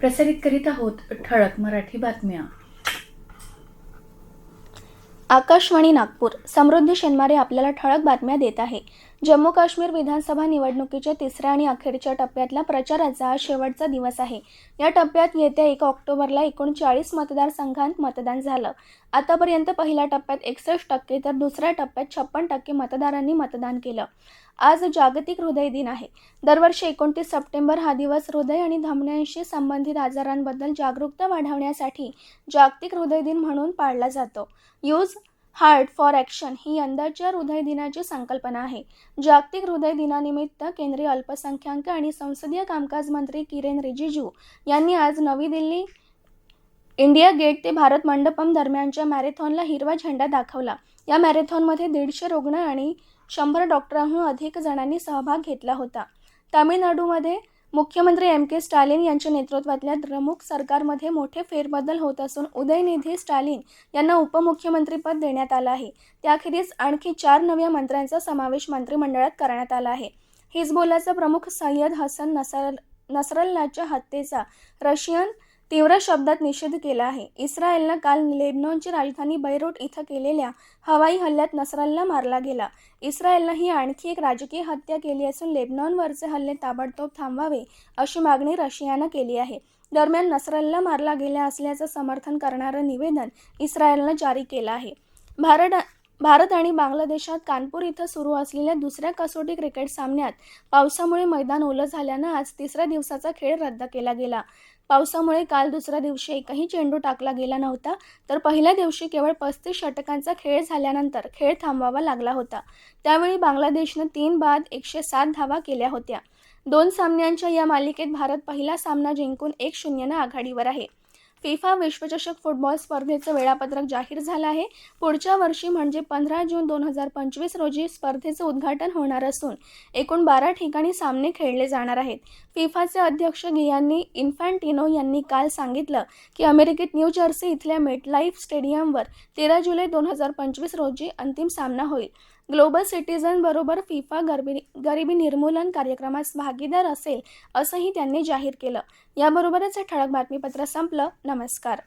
प्रसारित करीत आहोत ठळक मराठी बातम्या. आकाशवाणी नागपूर. समृद्धी शेनमारे आपल्याला ठळक बातम्या देत आहे. जम्मू काश्मीर विधानसभा निवडणुकीच्या तिसऱ्या आणि अखेरच्या टप्प्यातला प्रचाराचा आज शेवटचा दिवस आहे. या टप्प्यात येत्या एक ऑक्टोबरला एकोणचाळीस मतदारसंघांत मतदान झालं. आतापर्यंत पहिल्या टप्प्यात एकसष्ट टक्के तर दुसऱ्या टप्प्यात छप्पन टक्के मतदारांनी मतदान केलं. आज जागतिक हृदय दिन आहे. दरवर्षी एकोणतीस सप्टेंबर हा दिवस हृदय आणि धमन्यांशी संबंधित आजारांबद्दल जागरूकता वाढवण्यासाठी जागतिक हृदय दिन म्हणून पाळला जातो. यूज हार्ट फॉर ॲक्शन ही यंदाच्या हृदय दिनाची संकल्पना आहे. जागतिक हृदय दिनानिमित्त केंद्रीय अल्पसंख्याक आणि संसदीय कामकाज मंत्री किरेन रिजिजू यांनी आज नवी दिल्ली इंडिया गेट ते भारत मंडपम दरम्यानच्या मॅरेथॉनला हिरवा झेंडा दाखवला. या मॅरेथॉनमध्ये दीडशे रुग्ण आणि शंभर डॉक्टरांहून अधिक जणांनी सहभाग घेतला होता. तामिळनाडूमध्ये मुख्यमंत्री एम के स्टालिन यांच्या नेतृत्वातल्या द्रमुक सरकारमध्ये मोठे फेरबदल होत असून उदयनिधी स्टालिन यांना उपमुख्यमंत्रीपद देण्यात आलं आहे. त्याखेरीज आणखी चार नव्या मंत्र्यांचा समावेश मंत्रिमंडळात करण्यात आला आहे. हिजबोलाचा प्रमुख सय्यद हसन नसर नसरल्लाच्या हत्येचा रशियन तीव्र शब्दात निषेध केला आहे. इस्रायलनं काल लेबनॉनची राजधानी बैरूट इथं केलेल्या हवाई हल्ल्यात नसरल्ला मारला गेला. इस्रायलनं ही आणखी एक राजकीय हत्या केली असून लेबनॉनवरचे हल्ले ताबडतोब थांबवावे अशी मागणी रशियानं केली आहे. दरम्यान नसरल्ला मारला गेला असल्याचं समर्थन करणारं निवेदन इस्रायलनं जारी केलं आहे. भारत भारत आणि बांगलादेशात कानपूर इथं सुरू असलेल्या दुसऱ्या कसोटी क्रिकेट सामन्यात पावसामुळे मैदान ओलं झाल्यानं आज तिसऱ्या दिवसाचा खेळ रद्द केला गेला. पावसामुळे काल दुसऱ्या दिवशी एकही चेंडू टाकला गेला नव्हता तर पहिल्या दिवशी केवळ पस्तीस षटकांचा खेळ झाल्यानंतर खेळ थांबवावा लागला होता. त्यावेळी बांगलादेशनं तीन बाद एकशे सात धावा केल्या होत्या. दोन सामन्यांच्या या मालिकेत भारत पहिला सामना जिंकून एक शून्यनं आघाडीवर आहे. फिफा विश्वचषक फुटबॉल स्पर्धेचं वेळापत्रक जाहीर झालं आहे. पुढच्या वर्षी म्हणजे पंधरा जून दोन हजार पंचवीस रोजी स्पर्धेचं उद्घाटन होणार असून एकूण बारा ठिकाणी सामने खेळले जाणार आहेत. फिफाचे अध्यक्ष गियांनी इन्फॅन्टिनो यांनी काल सांगितलं की अमेरिकेत न्यू जर्सी इथल्या मेटलाईफ स्टेडियमवर तेरा जुलै दोन हजार पंचवीस रोजी अंतिम सामना होईल. ग्लोबल सिटीझन बरोबर फिफा गरबी गरिबी निर्मूलन कार्यक्रमास भागीदार असेल असंही त्यांनी जाहीर केलं. याबरोबरच हे ठळक बातमीपत्र संपलं. नमस्कार.